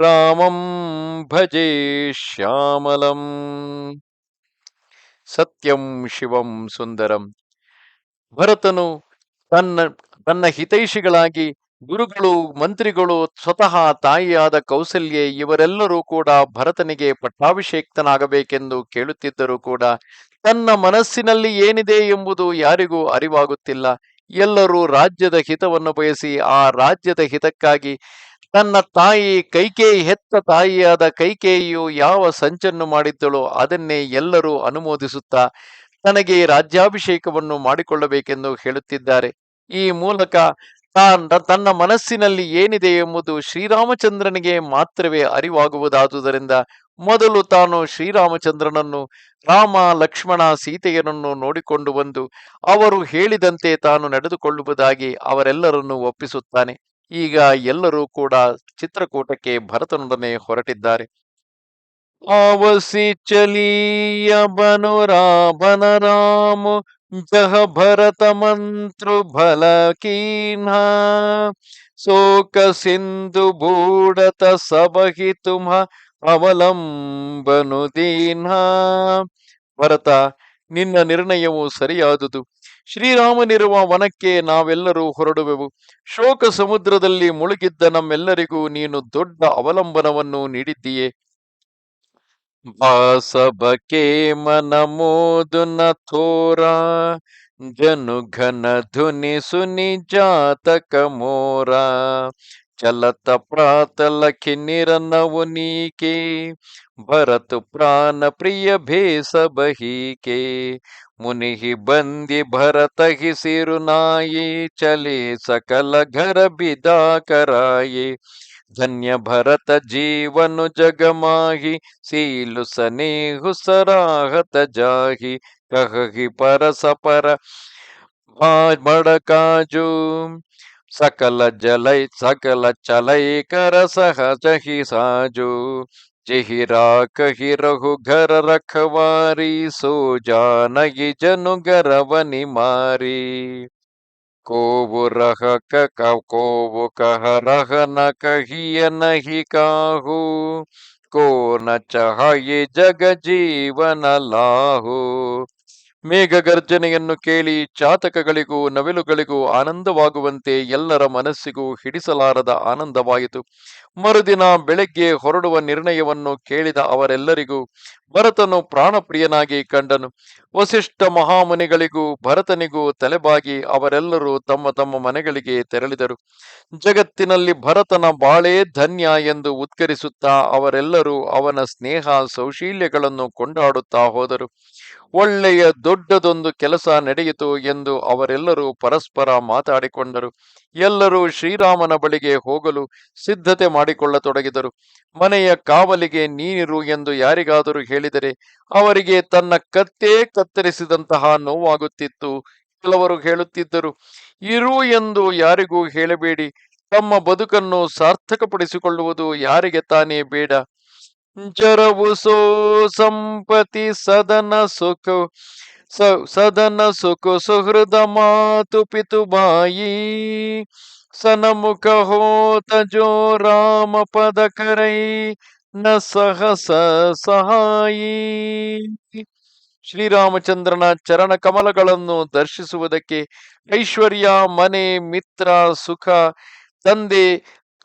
ರಾಮಂ ಭಜೆ ಶ್ಯಾಮಲಂ ಸತ್ಯಂ ಶಿವಂ ಸುಂದರಂ ಭರತನು ತನ್ನ ತನ್ನ ಹಿತೈಷಿಗಳಾಗಿ ಗುರುಗಳು, ಮಂತ್ರಿಗಳು, ಸ್ವತಃ ತಾಯಿಯಾದ ಕೌಸಲ್ಯೆ ಇವರೆಲ್ಲರೂ ಕೂಡ ಭರತನಿಗೆ ಪಟ್ಟಾಭಿಷೇಕ್ತನಾಗಬೇಕೆಂದು ಕೇಳುತ್ತಿದ್ದರೂ ಕೂಡ ತನ್ನ ಮನಸ್ಸಿನಲ್ಲಿ ಏನಿದೆ ಎಂಬುದು ಯಾರಿಗೂ ಅರಿವಾಗುತ್ತಿಲ್ಲ. ಎಲ್ಲರೂ ರಾಜ್ಯದ ಹಿತವನ್ನು ಬಯಸಿ ಆ ರಾಜ್ಯದ ಹಿತಕ್ಕಾಗಿ ತನ್ನ ತಾಯಿ ಕೈಕೇಯಿ ಹೆತ್ತ ತಾಯಿಯಾದ ಕೈಕೇಯಿಯು ಯಾವ ಸಂಚನ್ನು ಮಾಡಿದ್ದಳೋ ಅದನ್ನೇ ಎಲ್ಲರೂ ಅನುಮೋದಿಸುತ್ತಾ ತನಗೆ ರಾಜ್ಯಾಭಿಷೇಕವನ್ನು ಮಾಡಿಕೊಳ್ಳಬೇಕೆಂದು ಹೇಳುತ್ತಿದ್ದಾರೆ. ಈ ಮೂಲಕ ತಾನ್ ತನ್ನ ಮನಸ್ಸಿನಲ್ಲಿ ಏನಿದೆ ಎಂಬುದು ಶ್ರೀರಾಮಚಂದ್ರನಿಗೆ ಮಾತ್ರವೇ ಅರಿವಾಗುವುದಾದುದರಿಂದ ಮೊದಲು ತಾನು ಶ್ರೀರಾಮಚಂದ್ರನನ್ನು, ರಾಮ, ಲಕ್ಷ್ಮಣ, ಸೀತೆಯರನ್ನು ನೋಡಿಕೊಂಡು ಬಂದು ಅವರು ಹೇಳಿದಂತೆ ತಾನು ನಡೆದುಕೊಳ್ಳುವುದಾಗಿ ಅವರೆಲ್ಲರನ್ನು ಒಪ್ಪಿಸುತ್ತಾನೆ. ಈಗ ಎಲ್ಲರೂ ಕೂಡ ಚಿತ್ರಕೂಟಕ್ಕೆ ಭರತನೊಡನೆ ಹೊರಟಿದ್ದಾರೆ. ಅವಸಿ ಚಲಿಯ ಬನು ರಾಮನ ರಾಮ, ಜಹ ಭರತ ಮಂತ್ರು ಬಲ ಕೀನ್ಹ ಶೋಕ ಸಿಂಧು ಬೂಡತ ಸಬಹಿ ತುಮ ಅವಲಂಬನು ದೀನ್ಹ ಭರತ ನಿನ್ನ ನಿರ್ಣಯವು ಸರಿಯಾದುದು. ಶ್ರೀರಾಮನಿರುವ ವನಕ್ಕೆ ನಾವೆಲ್ಲರೂ ಹೊರಡುವೆವು. ಶೋಕ ಸಮುದ್ರದಲ್ಲಿ ಮುಳುಗಿದ್ದ ನಮ್ಮೆಲ್ಲರಿಗೂ ನೀನು ದೊಡ್ಡ ಅವಲಂಬನವನ್ನು ನೀಡಿದ್ದೀಯೆ. ಬಾಸಬಕೆ ಮನ ಮೋದುನ ಜನುಘನ ಜನು ಘನ ಧುನಿ ಸುನಿ ಜಾತಕ ಮೋರ. ಚಲತ ಪ್ರಾತಲ ಕಿನ್ನಿರನವು ನೀಕೆ, ಭರತು ಪ್ರಾಣ ಪ್ರಿಯ ಭೇಸ ಬಹೀಕೆ ಮುನಿಹಿ ಬಂದಿ ಭರತ ಹಿಸಿರು ನಾಯಿ, ಚಲೆ ಸಕಲ ಘರ ಬಿದಾ ಕರಾಯೆ ಧನ್ಯ ಭರತ ಜೀವನು ಜಗಮಾಹಿ, ಸೀಲು ಸನೇಹು ಸರಾಹತ ಜಾಹಿ. ಕಹಿ ಪರಸ ಪರ ಬಡಕಾಜು ಸಕಲ ಜಲೈ ಸಕಲ ಚಲೈ ಕರ ಸಹಜ ಹಿ ಸಾಜು ಜಹಿರಾ ಕಹಿ ರಘು ಘರ ರಖವಾರಿ ಸೋ ಜಾನಗಿ ಜನು ಗರವನಿ ಮಾರಿ ಕೋವು ರಹ ಕ ಕೋವು ಕಹ ರಹ ನ ಕಹಿಯ ನಹಿ ಕಾಹು ಕೋ ನ ಚಹಯೆ ಜಗ ಜೀವನ ಲಾಹು ಮೇಘ ಗರ್ಜನೆಯನ್ನು ಕೇಳಿ ಚಾತಕಗಳಿಗೂ ನವಿಲುಗಳಿಗೂ ಆನಂದವಾಗುವಂತೆ ಎಲ್ಲರ ಮನಸ್ಸಿಗೂ ಹಿಡಿಸಲಾರದ ಆನಂದವಾಯಿತು. ಮರುದಿನ ಬೆಳಗ್ಗೆ ಹೊರಡುವ ನಿರ್ಣಯವನ್ನು ಕೇಳಿದ ಅವರೆಲ್ಲರಿಗೂ ಭರತನು ಪ್ರಾಣಪ್ರಿಯನಾಗಿ ಕಂಡನು. ವಸಿಷ್ಠ ಮಹಾಮುನಿಗಳಿಗೂ ಭರತನಿಗೂ ತಲೆಬಾಗಿ ಅವರೆಲ್ಲರೂ ತಮ್ಮ ತಮ್ಮ ಮನೆಗಳಿಗೆ ತೆರಳಿದರು. ಜಗತ್ತಿನಲ್ಲಿ ಭರತನ ಬಾಳೇ ಧನ್ಯ ಎಂದು ಉತ್ಕರಿಸುತ್ತಾ ಅವರೆಲ್ಲರೂ ಅವನ ಸ್ನೇಹ ಸೌಶೀಲ್ಯಗಳನ್ನು ಕೊಂಡಾಡುತ್ತಾ ಹೋದರು. ಒಳ್ಳೆಯ ದೊಡ್ಡದೊಂದು ಕೆಲಸ ನಡೆಯಿತು ಎಂದು ಅವರೆಲ್ಲರೂ ಪರಸ್ಪರ ಮಾತಾಡಿಕೊಂಡರು. ಎಲ್ಲರೂ ಶ್ರೀರಾಮನ ಬಳಿಗೆ ಹೋಗಲು ಸಿದ್ಧತೆ ಮಾಡಿಕೊಳ್ಳತೊಡಗಿದರು. ಮನೆಯ ಕಾವಲಿಗೆ ನೀನಿರು ಎಂದು ಯಾರಿಗಾದರೂ ಹೇಳಿದರೆ ಅವರಿಗೆ ತನ್ನ ಕತ್ತೇ ಕತ್ತರಿಸಿದಂತಹ ನೋವಾಗುತ್ತಿತ್ತು ಕೆಲವರು ಹೇಳುತ್ತಿದ್ದರು. ಇರು ಎಂದು ಯಾರಿಗೂ ಹೇಳಬೇಡಿ. ತಮ್ಮ ಬದುಕನ್ನು ಸಾರ್ಥಕಪಡಿಸಿಕೊಳ್ಳುವುದು ಯಾರಿಗೆ ತಾನೇ ಬೇಡ. ಜರವು ಸೋ ಸಂಪತಿ ಸದನ ಸುಖ ಸದನ ಸುಖ ಸುಹೃದ ಮಾತು ಪಿತು ಬಾಯಿ ಸನಮುಖ ಹೋತ ಜೋ ರಾಮ ಪದ ಕರೈ ನ ಸಹಸ ಸಹಾಯಿ ಶ್ರೀರಾಮಚಂದ್ರನ ಚರಣ ಕಮಲಗಳನ್ನು ದರ್ಶಿಸುವುದಕ್ಕೆ ಐಶ್ವರ್ಯ ಮನೆ, ಮಿತ್ರ, ಸುಖ, ತಂದೆ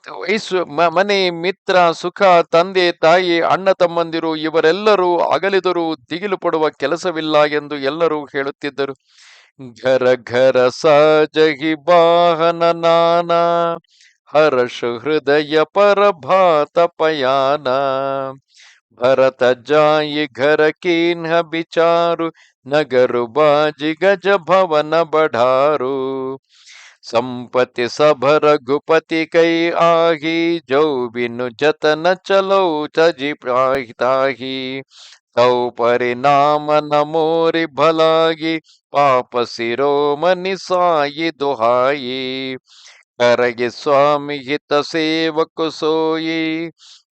ಐಶ್ವ ಮನೆ, ಮಿತ್ರ, ಸುಖ, ತಂದೆ, ತಾಯಿ, ಅಣ್ಣ, ತಮ್ಮಂದಿರು ಇವರೆಲ್ಲರೂ ಅಗಲಿದರೂ ದಿಗಿಲು ಪಡುವ ಕೆಲಸವಿಲ್ಲ ಎಂದು ಎಲ್ಲರೂ ಹೇಳುತ್ತಿದ್ದರು. ಘರ ಘರ ಸಜಹಿ ಬಾಹನ ನಾನ, ಹರ್ಷ ಹೃದಯ ಪರಭಾತ ಪಯಾನ, ಭರತ ಜಾಯಿ ಘರ ಕಿನ್ಹ ಬಿಚಾರು, ನಗರು ಬಾಜಿ ಗಜ ಭವನ ಬಢಾರು संपत्ति सब रघुपति कई आही जो बिनु जतन चलो तजी ताही तौ परिणाम न मोरि भलागी, पाप शिरोमणि साई दुहाई। करगे स्वामी हित सेवक सोई,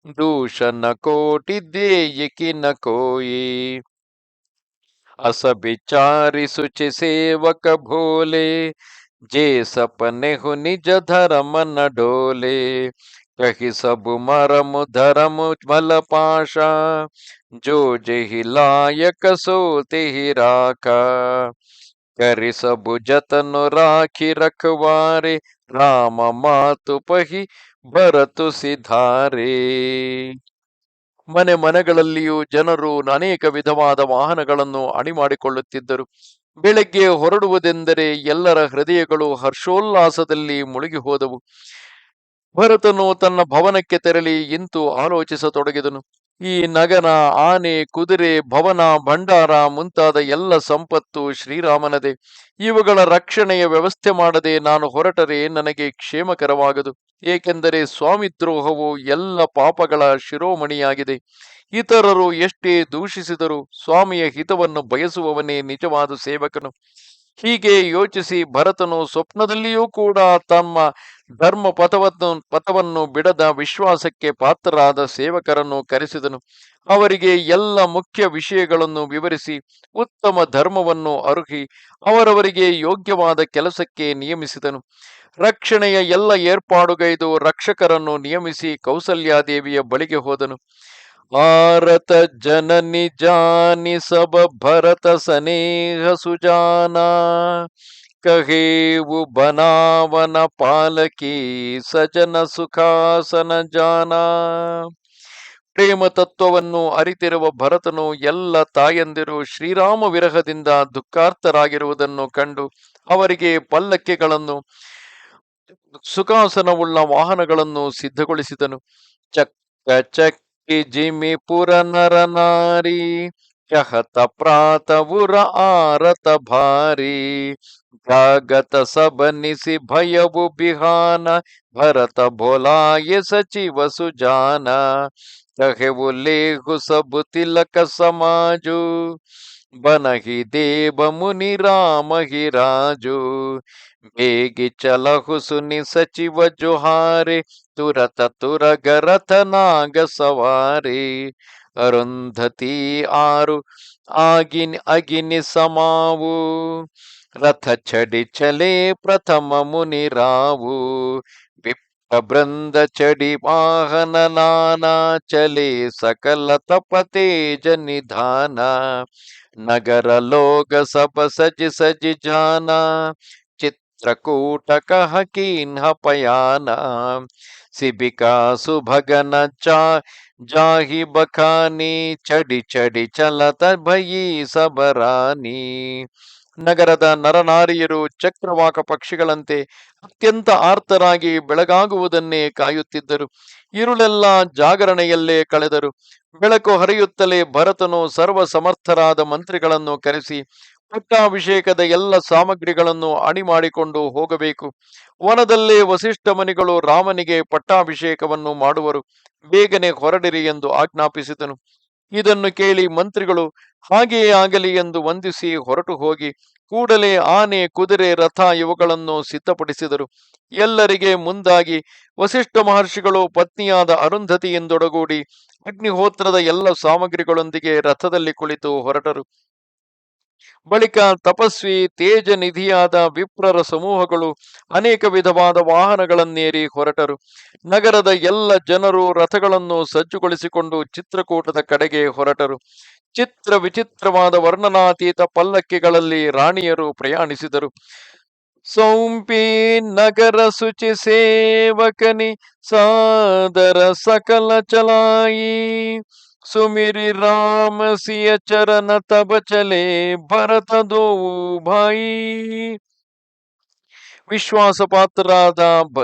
दूषण कोटि देय कि न कोई। अस विचारि सुचि सेवक भोले जे सपने हो निज धर्म न डोले कही सब मरम धर्म मल पाशा जो जेहि लायक सो तेहि राखा करि सब जतन राखी रखवारे ರಾಮ ಮಾತು ಪಹಿ ಭರತು ಸಿಧಾರೆ ಮನೆ ಮನೆಗಳಲ್ಲಿಯೂ ಜನರು ಅನೇಕ ವಿಧವಾದ ವಾಹನಗಳನ್ನು ಅಣಿ ಮಾಡಿಕೊಳ್ಳುತ್ತಿದ್ದರು ಬೆಳಗ್ಗೆ ಹೊರಡುವುದೆಂದರೆ ಎಲ್ಲರ ಹೃದಯಗಳು ಹರ್ಷೋಲ್ಲಾಸದಲ್ಲಿ ಮುಳುಗಿ ಹೋದವು ಭರತನು ತನ್ನ ಭವನಕ್ಕೆ ತೆರಳಿ ಇಂತು ಆಲೋಚಿಸತೊಡಗಿದನು. ಈ ನಗನ, ಆನೆ, ಕುದುರೆ, ಭವನ, ಭಂಡಾರ ಮುಂತಾದ ಎಲ್ಲ ಸಂಪತ್ತು ಶ್ರೀರಾಮನದೇ. ಇವುಗಳ ರಕ್ಷಣೆಯ ವ್ಯವಸ್ಥೆ ಮಾಡದೆ ನಾನು ಹೊರಟರೆ ನನಗೆ ಕ್ಷೇಮಕರವಾಗದು. ಏಕೆಂದರೆ ಸ್ವಾಮಿದ್ರೋಹವು ಎಲ್ಲ ಪಾಪಗಳ ಶಿರೋಮಣಿಯಾಗಿದೆ. ಇತರರು ಎಷ್ಟೇ ದೂಷಿಸಿದರೂ ಸ್ವಾಮಿಯ ಹಿತವನ್ನು ಬಯಸುವವನೇ ನಿಜವಾದ ಸೇವಕನು. ಹೀಗೆ ಯೋಚಿಸಿ ಭರತನು ಸ್ವಪ್ನದಲ್ಲಿಯೂ ಕೂಡ ತಮ್ಮ ಧರ್ಮ ಪಥವನ್ನು ಪಥವನ್ನು ಬಿಡದ ವಿಶ್ವಾಸಕ್ಕೆ ಪಾತ್ರರಾದ ಸೇವಕರನ್ನು ಕರೆಸಿದನು. ಅವರಿಗೆ ಎಲ್ಲ ಮುಖ್ಯ ವಿಷಯಗಳನ್ನು ವಿವರಿಸಿ, ಉತ್ತಮ ಧರ್ಮವನ್ನು ಅರುಹಿ, ಅವರವರಿಗೆ ಯೋಗ್ಯವಾದ ಕೆಲಸಕ್ಕೆ ನಿಯಮಿಸಿದನು. ರಕ್ಷಣೆಯ ಎಲ್ಲ ಏರ್ಪಾಡುಗೈದು ರಕ್ಷಕರನ್ನು ನಿಯಮಿಸಿ ಕೌಸಲ್ಯಾದೇವಿಯ ಬಳಿಗೆ ಹೋದನು. ಭಾರತ ಜಾನಿ ಸಬ ಭರತ ಸನೇಹ ಸುಜಾನ ಕಹೇವು ಬನಾವನ ಪಾಲಕಿ ಸಜನ ಸುಖಾಸನ ಜಾನ. ಪ್ರೇಮ ತತ್ವವನ್ನು ಅರಿತಿರುವ ಭರತನು ಎಲ್ಲ ತಾಯಂದಿರು ಶ್ರೀರಾಮ ವಿರಹದಿಂದ ದುಃಖಾರ್ಥರಾಗಿರುವುದನ್ನು ಕಂಡು ಅವರಿಗೆ ಪಲ್ಲಕ್ಕಿಗಳನ್ನು, ಸುಖಾಸನವುಳ್ಳ ವಾಹನಗಳನ್ನು ಸಿದ್ಧಗೊಳಿಸಿದನು. ಚಕ್ಕ ಚಕ್ಕಿ ಜಿಮಿ ಪುರ ನರ ಚಹತ ಪ್ರಾತವುರ ಆರತ ಭಾರಿ. ಜಾಗತ ಸಬನಿಸಿ ಭಯವು ಬಿಹಾನ. ಭರತ ಭೋಲಾಯ ಸಚಿವ ಸುಜಾನ. ಕಹೆವು ಲೇಹು ಸಬು ತಿಲಕ ಸಮಾಜು. ಬನಹಿ ದೇವ ಮುನಿ ರಾಮ ಹಿ ರಾಜು. ಬೇಗಿ ಚಲಹು ಸುನಿ ಸಚಿವ ಜುಹಾರಿ. ತುರತ ತುರಗ ರಥ ನಾಗ ಸವಾರಿ. ಅರುಂಧತಿ ಆರು, ಆಗಿನಿ ಅಗಿನಿ ಸಮಾವು, ರಥ ಚಡಿ ಚಲೆ ಪ್ರಥಮ ಮುನಿ ರಾವು ಬೃಂದ ಚಡಿ ವಾಹನ ನಾನಾ ಚಲೆ ಸಕಲ ತಪತೇಜ ನಿಧಾನ, ನಗರ ಲೋಕ ಸಪ ಸಜಿ ಸಜಿ ಜಾನ ಚಿತ್ರಕೂಟ ಹಪಯಾನ ಕೀನ್ಹ ಪಯಾನ ಸಿಬಿಕಾ ಸುಭಗನ ಚಾ, ಜಾಹಿ ಬಖಾನಿ, ಚಡಿ ಚಡಿ ಚಲತ ಭಯಿ ಸಬರಾನಿ. ನಗರದ ನರನಾರಿಯರು ಚಕ್ರವಾಕ ಪಕ್ಷಿಗಳಂತೆ ಅತ್ಯಂತ ಆರ್ತರಾಗಿ ಬೆಳಗಾಗುವುದನ್ನೇ ಕಾಯುತ್ತಿದ್ದರು. ಇರುಳೆಲ್ಲ ಜಾಗರಣೆಯಲ್ಲೇ ಕಳೆದರು. ಬೆಳಕು ಹರಿಯುತ್ತಲೇ ಭರತನು ಸರ್ವ ಸಮರ್ಥರಾದ ಮಂತ್ರಿಗಳನ್ನು ಕರೆಸಿ ಪಟ್ಟಾಭಿಷೇಕದ ಎಲ್ಲ ಸಾಮಗ್ರಿಗಳನ್ನು ಅಣಿ ಮಾಡಿಕೊಂಡು ಹೋಗಬೇಕು. ವನದಲ್ಲೇ ವಸಿಷ್ಠ ಮನಿಗಳು ರಾಮನಿಗೆ ಪಟ್ಟಾಭಿಷೇಕವನ್ನು ಮಾಡುವರು. ಬೇಗನೆ ಹೊರಡಿರಿ ಎಂದು ಆಜ್ಞಾಪಿಸಿದನು. ಇದನ್ನು ಕೇಳಿ ಮಂತ್ರಿಗಳು, ಹಾಗೆಯೇ ಆಗಲಿ ಎಂದು ವಂದಿಸಿ ಹೊರಟು ಹೋಗಿ, ಕೂಡಲೇ ಆನೆ, ಕುದುರೆ, ರಥ ಇವುಗಳನ್ನು ಸಿದ್ಧಪಡಿಸಿದರು. ಎಲ್ಲರಿಗೆ ಮುಂದಾಗಿ ವಸಿಷ್ಠ ಮಹರ್ಷಿಗಳು ಪತ್ನಿಯಾದ ಅರುಂಧತಿಯಿಂದೊಡಗೂಡಿ ಅಗ್ನಿಹೋತ್ರದ ಎಲ್ಲ ಸಾಮಗ್ರಿಗಳೊಂದಿಗೆ ರಥದಲ್ಲಿ ಕುಳಿತು ಹೊರಟರು. ಬಳಿಕ ತಪಸ್ವಿ ತೇಜ ನಿಧಿಯಾದ ವಿಪ್ರರ ಸಮೂಹಗಳು ಅನೇಕ ವಿಧವಾದ ವಾಹನಗಳನ್ನೇರಿ ಹೊರಟರು. ನಗರದ ಎಲ್ಲ ಜನರು ರಥಗಳನ್ನು ಸಜ್ಜುಗೊಳಿಸಿಕೊಂಡು ಚಿತ್ರಕೂಟದ ಕಡೆಗೆ ಹೊರಟರು. ಚಿತ್ರ ವಿಚಿತ್ರವಾದ ವರ್ಣನಾತೀತ ಪಲ್ಲಕ್ಕಿಗಳಲ್ಲಿ ರಾಣಿಯರು ಪ್ರಯಾಣಿಸಿದರು. ಸೌಂಪಿ ನಗರ ಶುಚಿ ಸೇವಕನಿ, ಸಾದರ ಸಕಲ ಚಲಾಯಿ. ಸುಮಿರಿ ರಾಮ ಸಿಯ ಚರಣ ತಬ ಚಲೆ ಭರತ ದೋವು ಭಾಯಿ. ವಿಶ್ವಾಸ ಪಾತ್ರರಾದ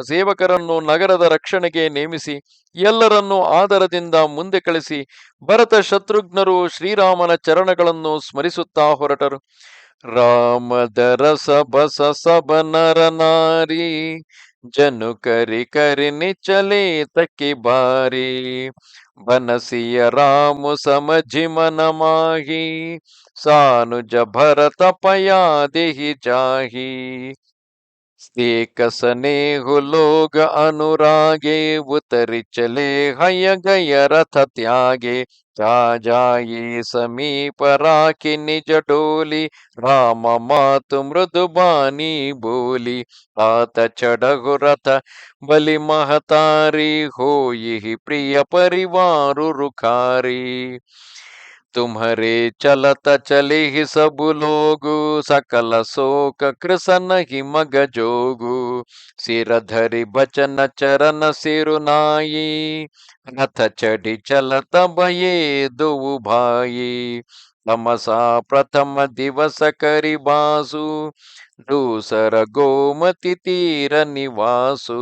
ಸೇವಕರನ್ನು ನಗರದ ರಕ್ಷಣೆಗೆ ನೇಮಿಸಿ ಎಲ್ಲರನ್ನೂ ಆದರದಿಂದ ಮುಂದೆ ಕಳಿಸಿ ಭರತ ಶತ್ರುಘ್ನರು ಶ್ರೀರಾಮನ ಚರಣಗಳನ್ನು ಸ್ಮರಿಸುತ್ತಾ ಹೊರಟರು. ರಾಮದ ರಸ ಬಸ ಸಬ ನರ ನಾರಿ, ಜನು ಕರಿ ಕರಿ ನಿಚಲೇ ತಕ್ಕಿ ಬಾರಿ. वनसीय राम समझि मन माही सानुज भरत पयादि जाही। सेक स्नेहु लोग अनुरागे उतरि चले हय गय रथ त्यागे जा जाये समीप राखी निज डोली राम मातु मृदु बानी बोली तात चढ़हु रथ बलि महतारी हो यही प्रिय परिवार रुखारी तुम्हारे चलत चले ही सब लोग। सकल शोक, कृष्ण ही मग जोगु। सिर धरि बचन चरण सिरुनाई नथ चढ़ी चलत भये दो भाई। तमसा प्रथम दिवस करी बासु। दूसर गोमति तीर निवासु।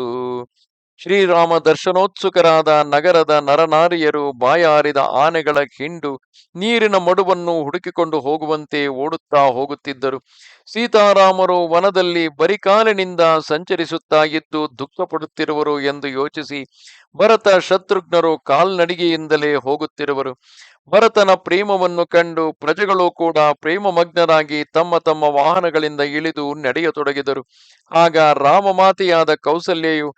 ಶ್ರೀರಾಮ ದರ್ಶನೋತ್ಸುಕರಾದ ನಗರದ ನರನಾರಿಯರು ಬಾಯಾರಿದ ಆನೆಗಳ ಹಿಂಡು ನೀರಿನ ಮಡುವನ್ನು ಹುಡುಕಿಕೊಂಡು ಹೋಗುವಂತೆ ಓಡುತ್ತಾ ಹೋಗುತ್ತಿದ್ದರು. ಸೀತಾರಾಮರು ವನದಲ್ಲಿ ಬರಿಕಾಲಿನಿಂದ ಸಂಚರಿಸುತ್ತಾ ಇದ್ದು ದುಃಖ ಪಡುತ್ತಿರುವರು ಎಂದು ಯೋಚಿಸಿ ಭರತ ಶತ್ರುಘ್ನರು ಕಾಲ್ನಡಿಗೆಯಿಂದಲೇ ಹೋಗುತ್ತಿರುವರು. ಭರತನ ಪ್ರೇಮವನ್ನು ಕಂಡು ಪ್ರಜೆಗಳು ಕೂಡ ಪ್ರೇಮಮಗ್ನರಾಗಿ ತಮ್ಮ ತಮ್ಮ ವಾಹನಗಳಿಂದ ಇಳಿದು ನಡೆಯತೊಡಗಿದರು. ಆಗ ರಾಮಮಾತೆಯಾದ ಕೌಸಲ್ಯೆಯು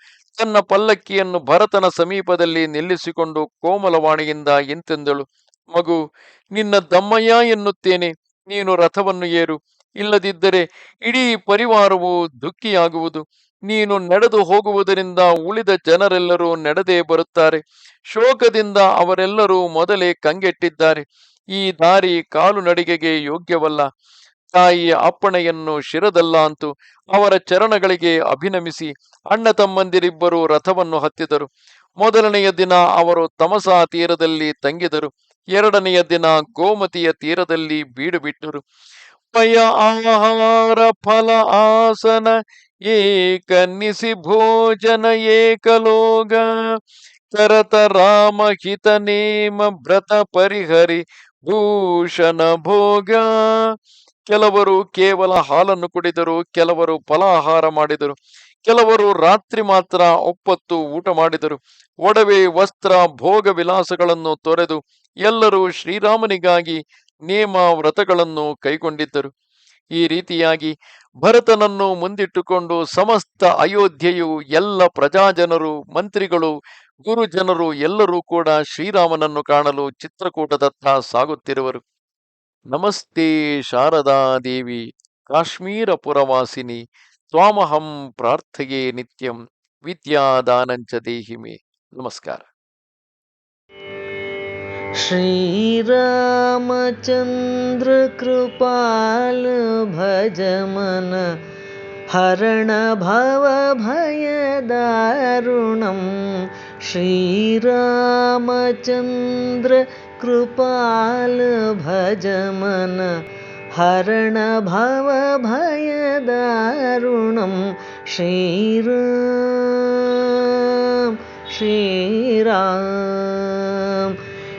ತನ್ನ ಪಲ್ಲಕ್ಕಿಯನ್ನು ಭರತನ ಸಮೀಪದಲ್ಲಿ ನಿಲ್ಲಿಸಿಕೊಂಡು ಕೋಮಲವಾಣಿಯಿಂದ ಎಂತೆಂದಳು ಮಗು, ನಿನ್ನ ದಮ್ಮಯ್ಯ ಎನ್ನುತ್ತೇನೆ. ನೀನು ರಥವನ್ನು ಏರು. ಇಲ್ಲದಿದ್ದರೆ ಇಡೀ ಪರಿವಾರವು ದುಃಖಿಯಾಗುವುದು. ನೀನು ನಡೆದು ಹೋಗುವುದರಿಂದ ಉಳಿದ ಜನರೆಲ್ಲರೂ ನಡೆದೇ ಬರುತ್ತಾರೆ. ಶೋಕದಿಂದ ಅವರೆಲ್ಲರೂ ಮೊದಲೇ ಕಂಗೆಟ್ಟಿದ್ದಾರೆ. ಈ ದಾರಿ ಕಾಲು ನಡಿಗೆಗೆ ಯೋಗ್ಯವಲ್ಲ. ತಾಯಿಯ ಅಪ್ಪಣೆಯನ್ನು ಶಿರದಲ್ಲಾಂತು ಅವರ ಚರಣಗಳಿಗೆ ಅಭಿನಮಿಸಿ ಅಣ್ಣ ತಮ್ಮಂದಿರಿಬ್ಬರು ರಥವನ್ನು ಹತ್ತಿದರು. ಮೊದಲನೆಯ ದಿನ ಅವರು ತಮಸಾ ತೀರದಲ್ಲಿ ತಂಗಿದರು. ಎರಡನೆಯ ದಿನ ಗೋಮತಿಯ ತೀರದಲ್ಲಿ ಬೀಡು ಬಿಟ್ಟರು. ಪಯ ಆಹಾರ ಫಲ ಆಸನ ಏಕನ್ನಿಸಿ ಭೋಜನ ಏಕಲೋಗ ಕರತ ರಾಮ ಹಿತ ನೇಮ ವ್ರತ ಪರಿಹರಿ ಭೂಷಣ ಭೋಗ ಕೆಲವರು ಕೇವಲ ಹಾಲನ್ನು ಕುಡಿದರು, ಕೆಲವರು ಫಲಾಹಾರ ಮಾಡಿದರು, ಕೆಲವರು ರಾತ್ರಿ ಮಾತ್ರ ಒಪ್ಪತ್ತು ಊಟ ಮಾಡಿದರು. ಒಡವೆ, ವಸ್ತ್ರ ಭೋಗ ವಿಲಾಸಗಳನ್ನು ತೊರೆದು ಎಲ್ಲರೂ ಶ್ರೀರಾಮನಿಗಾಗಿ ನೇಮ ವ್ರತಗಳನ್ನು ಕೈಗೊಂಡಿದ್ದರು. ಈ ರೀತಿಯಾಗಿ ಭರತನನ್ನು ಮುಂದಿಟ್ಟುಕೊಂಡು ಸಮಸ್ತ ಅಯೋಧ್ಯೆಯು ಎಲ್ಲ ಪ್ರಜಾಜನರು, ಮಂತ್ರಿಗಳು, ಗುರುಜನರು ಎಲ್ಲರೂ ಕೂಡ ಶ್ರೀರಾಮನನ್ನು ಕಾಣಲು ಚಿತ್ರಕೂಟದತ್ತ ಸಾಗುತ್ತಿರುವರು. नमस्ते शारदादेवी काश्मीरपुरवासिनि त्वामहं प्रार्थये नित्यं विद्यादानञ्च देहि मे। नमस्कार। श्रीरामचन्द्रकृपाल भजमन हरणभवभयदारुणं श्रीरामचन्द्र कृपाल भजमन हरणभवभयदारुणं श्रीराम श्रीराम।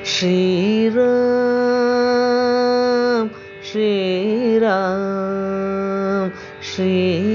श्रीराम श्रीराम। श्री